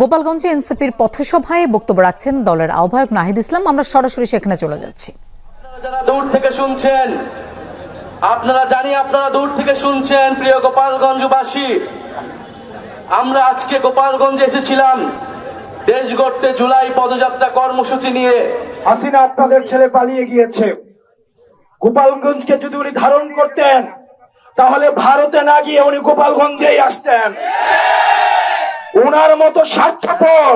গোপালগঞ্জে এনসিপির পথসভায় বক্তব্য রাখছেন দলের আহ্বায়ক নাহিদ ইসলাম। আমরা সরাসরি সেখানে চলে যাচ্ছি। আপনারা যারা দূর থেকে শুনছেন আপনারা জানি আপনারা দূর থেকে শুনছেন প্রিয় গোপালগঞ্জবাসী। আমরা আজকে গোপালগঞ্জে এসেছিলাম দেশ গড়তে জুলাই পদযাত্রা কর্মসূচি নিয়ে। হাসিনা আপনাদের ছেলে পালিয়ে গিয়েছে। গোপালগঞ্জকে যদি উনি ধারণ করতেন তাহলে ভারতে না গিয়ে উনি গোপালগঞ্জেই আসতেন। ওনার মতো স্বার্থপর।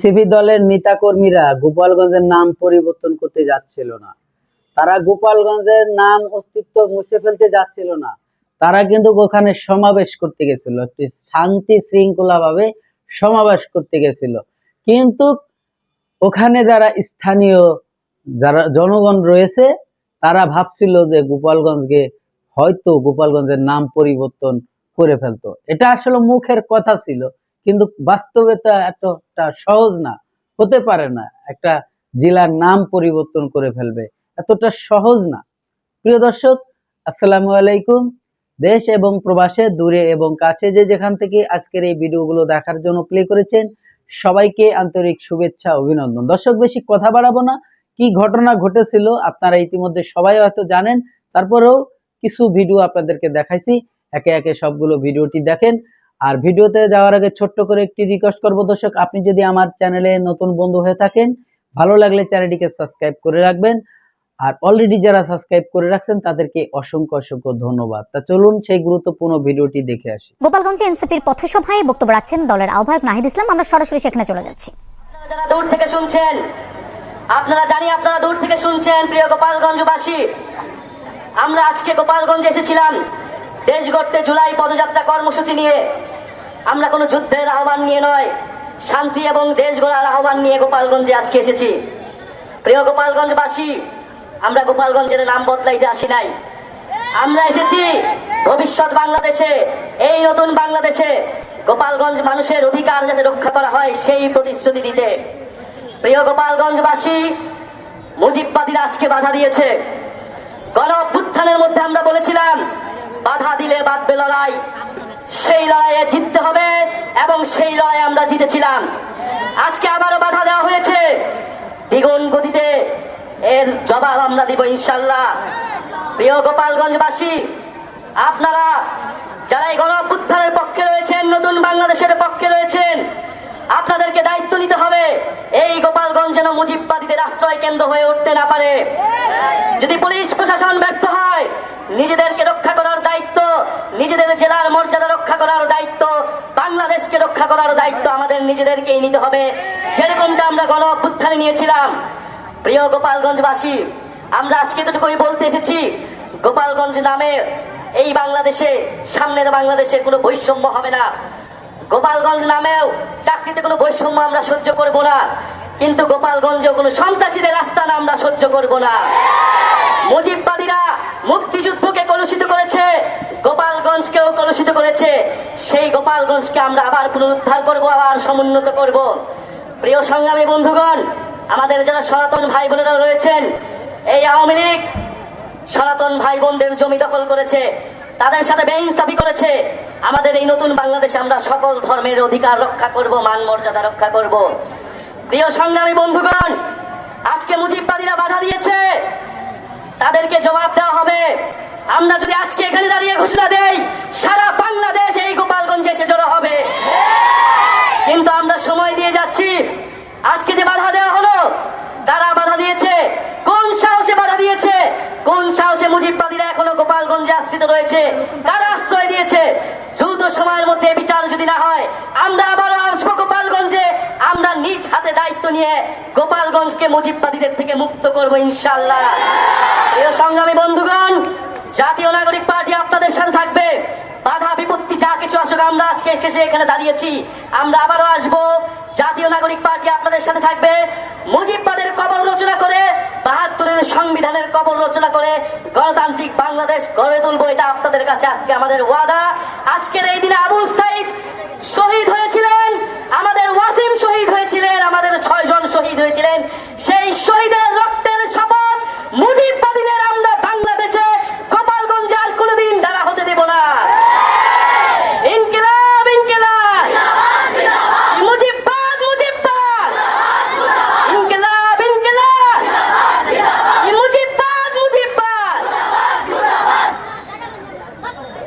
সিপি দলের নেতাকর্মীরা গোপালগঞ্জের নাম পরিবর্তন করতে যাচ্ছিল না। তারা গোপালগঞ্জের নাম অস্তিত্ব মুছে ফেলতে যাচ্ছিল না। তারা কিন্তু ওখানে সমাবেশ করতে গেছিল, একটি শান্তি শৃঙ্খলা ভাবে সমাবেশ করতে গেছিল। কিন্তু ওখানে যারা স্থানীয়, যারা জনগণ রয়েছে, তারা ভাবছিল যে গোপালগঞ্জকে হয়তো গোপালগঞ্জের নাম পরিবর্তন করে ফেলতো। এটা আসলে মুখের কথা ছিল। কিন্তু বাস্তবেতা এতটা সহজ না, হতে পারে না। একটা জেলার নাম পরিবর্তন করে ফেলবে, এতটা সহজ না। প্রিয় দর্শক, আসসালামু আলাইকুম। দেশ এবং প্রবাসে, দূরে এবং কাছে যে যেখান থেকে আজকের এই ভিডিওগুলো দেখার জন্য প্লে করেছেন, সবাইকে আন্তরিক শুভেচ্ছা, অভিনন্দন। দর্শক, বেশি কথা বাড়াবো না। কি ঘটনা ঘটেছিল আপনারা ইতিমধ্যে সবাই হয়তো জানেন। তারপরেও কিছু ভিডিও আপনাদেরকে দেখাইছি। একে একে সবগুলো ভিডিওটি দেখেন। আর ভিডিওতে যাওয়ার আগে ছোট্ট করে একটি রিকোয়েস্ট করব দর্শক আপনি যদি আমার চ্যানেলে নতুন বন্ধু হয়ে থাকেন ভালো লাগলে চ্যানেলটিকে সাবস্ক্রাইব করে রাখবেন। আর অলরেডি যারা সাবস্ক্রাইব করে রাখছেন তাদেরকে অসংখ্য অসংখ্য ধন্যবাদ। তা চলুন সেই গুরুত্বপূর্ণ ভিডিওটি দেখে আসি। গোপালগঞ্জে এনসিপির পথসভায় বক্তব্য রাখছেন দলের আহ্বায়ক নাহিদ ইসলাম। আমরা সরাসরি সেখানে চলে যাচ্ছি। যারা দূর থেকে শুনছেন আপনারা জানি আপনারা দূর থেকে শুনছেন প্রিয় গোপালগঞ্জবাসী। আমরা আজকে গোপালগঞ্জে এসেছিলাম। দেশ গড়তে জুলাই পদযাত্রা কর্মসূচি নিয়ে আমরা কোনো যুদ্ধের আহ্বান নিয়ে নয়। শান্তি এবং দেশ গড়ার আহ্বান নিয়ে গোপালগঞ্জে আজকে এসেছি। প্রিয় গোপালগঞ্জবাসী, আমরা গোপালগঞ্জের নাম বদলাইতে আসি নাই। আমরা এসেছি ভবিষ্যৎ বাংলাদেশে, এই নতুন বাংলাদেশে গোপালগঞ্জ মানুষের অধিকার যাতে রক্ষা করা হয় সেই প্রতিশ্রুতি দিতে। প্রিয় গোপালগঞ্জবাসী, মুজিববাদীরা আজকে বাধা দিয়েছে। গণ অভ্যুত্থানের মধ্যে আমরা বলেছিলাম বাধা দিলে বাঁধবে লড়াই। সেই লড়াইয়ে জিততে হবে এবং সেই লড়াই আমরা জিতেছিলাম। আজকে আবারও বাধা দেওয়া হয়েছে। দ্বিগুণ গতিতে এর জবাব আমরা দিব ইনশাল্লাহ প্রিয় গোপালগঞ্জবাসী, আপনারা যারা এই গণ অভ্যুত্থানের পক্ষে রয়েছেন, নতুন বাংলাদেশের পক্ষে রয়েছেন, আপনাদেরকে দায়িত্ব নিতে হবে। এই গোপালগঞ্জ যেন মুজিববাদীদের আশ্রয় কেন্দ্র হয়ে উঠতে না পারে। যদি পুলিশ প্রশাসন ব্যর্থ হয় নিজেদেরকে রক্ষা করার দায়িত্ব, নিজেদের জেলার মর্যাদা রক্ষা করার দায়িত্ব, বাংলাদেশকে রক্ষা করার দায়িত্ব আমাদের নিজেদেরকেই নিতে হবে। যেরকমটা আমরা গণ অভ্যুত্থানে নিয়েছিলাম। প্রিয় গোপালগঞ্জবাসী, আমরা আজকে এতটুকুই বলতে এসেছি, গোপালগঞ্জ নামে এই বাংলাদেশে, সামনের বাংলাদেশে কোনো বৈষম্য হবে না। গোপালগঞ্জ নামেও চাকরিতে কোনো বৈষম্য আমরা সহ্য করব না। কিন্তু গোপালগঞ্জেও কোনো সন্ত্রাসীদের রাস্তা না আমরা সহ্য করব না। মুজিববাদীরা মুক্তিযুদ্ধকে কলুষিত করেছে। গোপালগঞ্জকেও কলুষিত করেছে। সেই গোপালগঞ্জকে আমরা আবার পুনরুদ্ধার করব, আবার সমুন্নত করব। প্রিয় সংগ্রামী বন্ধুগণ, আমাদের যারা সনাতন ভাই বোনেরাও রয়েছেন, এই আওয়ামী লীগ সনাতন ভাই বোনদের জমি দখল করেছে, তাদের সাথে বেইনসাফি করেছে। আমাদের এই নতুন বাংলাদেশে আমরা সকল ধর্মের অধিকার রক্ষা করব, মান মর্যাদা রক্ষা করব। প্রিয় সংগ্রামী বন্ধুগণ, আজকে মুজিববাদীরা বাধা দিয়েছে। তাদেরকে জবাব দেওয়া হবে। আমরা যদি আজকে এখানে দাঁড়িয়ে ঘোষণা দেই, সারা বাংলাদেশ এই গোপালগঞ্জে এসে জড়ো হবে। কিন্তু আমরা সময় দিয়ে যাচ্ছি। আজকে যে বাধা দেওয়া হলো তারা বাধা দিয়েছে? কোন সাহসে বাধা দিয়েছে? কোন সাহসে মুজিববাদীরা এখনও গোপালগঞ্জে আশ্রিত রয়েছে? তারা আশ্রয় দিয়েছে? দ্রুত সময়ের মধ্যে বিচার যদি না হয় আমরা আবারও আসব গোপালগঞ্জে আমরা নিজ হাতে দায়িত্ব নিয়ে গোপালগঞ্জকে মুজিববাদীদের থেকে মুক্ত করব ইনশাল্লাহ প্রিয় সংগ্রামী বন্ধুগণ, জাতীয় নাগরিক পার্টি আপনাদের সাথে থাকবে। বাধা, বিপত্তি, যা কিছু আসুক, আমরা আজকে এসে এখানে দাঁড়িয়েছি। আমরা আবারও আসব। জাতীয় নাগরিক পার্টি আপনাদের সাথে থাকবে। মুজিববাদের কবর রচনা করে, বাহাত্তরের সংবিধানের কবর রচনা করে গণতান্ত্রিক বাংলাদেশ গড়ে তুলবো, এটা আপনাদের কাছে আজকে আমাদের ওয়াদা। আজকের এই দিনে আবু সাইদ শহীদ হয়েছিলেন শহীদ হয়েছিলেন। সেই শহীদের রক্তের শপথ মুজিববাদীদের আমরা বাংলাদেশে কপালগঞ্জে আর কোনোদিন দাঁড়া হতে দেব না।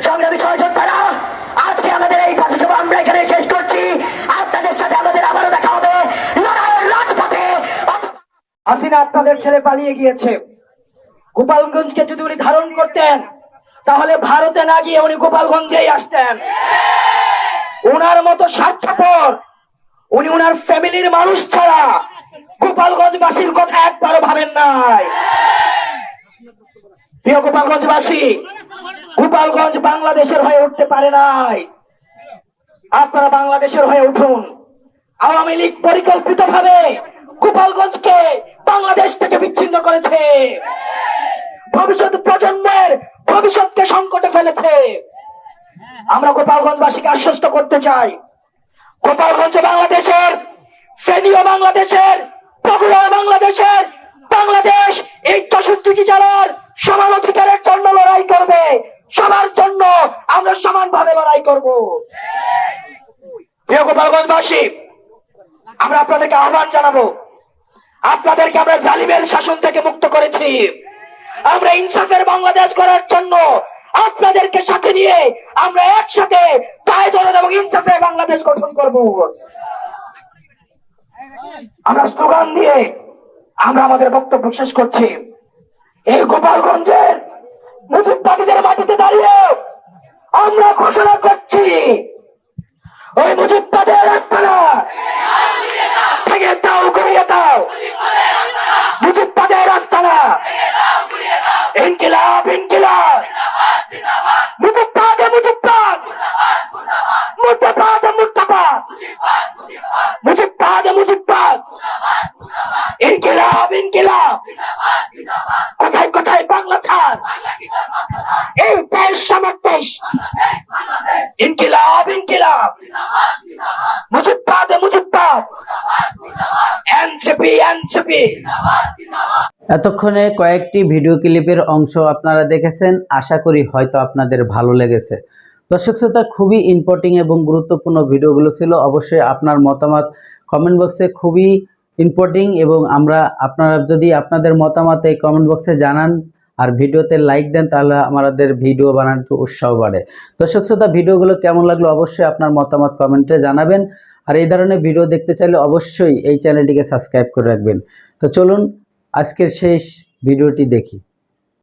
সংগ্রামী সহযোগ হাসিনা আপনাদের ছেলে পালিয়ে গিয়েছে। গোপালগঞ্জকে যদি উনি ধারণ করতেন, তাহলে ভারতে না গিয়ে উনি গোপালগঞ্জেই আসতেন। ওনার মতো স্বার্থপর, উনি ওনার ফ্যামিলির মানুষ ছাড়া গোপালগঞ্জবাসীর কথা একবারও ভাবেন নাই। প্রিয় গোপালগঞ্জবাসী, গোপালগঞ্জ বাংলাদেশের হয়ে উঠতে পারে নাই। আপনারা বাংলাদেশের হয়ে উঠুন। আওয়ামী লীগ পরিকল্পিত ভাবে গোপালগঞ্জকে বাংলাদেশ থেকে বিচ্ছিন্ন করেছে। ভবিষ্যৎ প্রজন্মের ভবিষ্যৎকে সংকটে ফেলেছে। আমরা গোপালগঞ্জবাসীকে আশ্বস্ত করতে চাই। গোপালগঞ্জ বাংলাদেশের ফেনীয় বাংলাদেশের বগুড়া বাংলাদেশের, বাংলাদেশ এই চৌষট্টি জেলার সমান অধিকারের জন্য লড়াই করবে। সবার জন্য আমরা সমানভাবে লড়াই করব। প্রিয় গোপালগঞ্জবাসী, আমরা আপনাদেরকে আহ্বান জানাব আপনাদেরকে আমরা জালিমের শাসন থেকে মুক্ত করেছি। আমরা ইনসাফের বাংলাদেশ করার জন্য আপনাদেরকে সাথে নিয়ে আমরা একসাথে দায় দরদ এবং ইনসাফের বাংলাদেশ গঠন করব। আমরা স্লোগান দিয়ে আমরা আমাদের বক্তব্য শেষ করছি। এই গোপালগঞ্জের মুজিববাদীদের মাটিতে দাঁড়িয়ে আমরা ঘোষণা করছি ওই মুজিববাদের আস্তানা ভেঙে দাও ঘুরিয়ে দাও মুজিববাদের আস্তানা ইনকিলাব ইনকিলাব মুজিববাদ মুজিববাদ। মুর্দাবাদ মুর্দাবাদ। মুজিববাদ মুজিববাদ। ইনকিলাব ইনকিলাব। কোথায় কোথায় বাংলা ছাড়? এই দেশ আমার দেশ ইনকিলাব ইনকিলাব। মুজিববাদ মুজিববাদ। NCP NCP. এতক্ষণে কয়েকটি ভিডিও ক্লিপের অংশ আপনারা দেখেছেন। আশা করি হয়তো আপনাদের ভালো লেগেছে। দর্শক শ্রোতা, খুবই ইম্পর্টিং এবং গুরুত্বপূর্ণ ভিডিওগুলো ছিল। অবশ্যই আপনার মতামত কমেন্ট বক্সে খুবই ইম্পর্টিং এবং আমরা আপনারা যদি আপনাদের মতামত এই কমেন্ট বক্সে জানান আর ভিডিওতে লাইক দেন, তাহলে আমাদের ভিডিও বানানোর উৎসাহ বাড়ে। দর্শক শ্রোতা, ভিডিওগুলো কেমন লাগল অবশ্যই আপনার মতামত কমেন্টে জানাবেন। আর এই ধরনের ভিডিও দেখতে চাইলে অবশ্যই এই চ্যানেলটিকে সাবস্ক্রাইব করে রাখবেন। তো চলুন আজকের শেষ ভিডিওটি দেখি।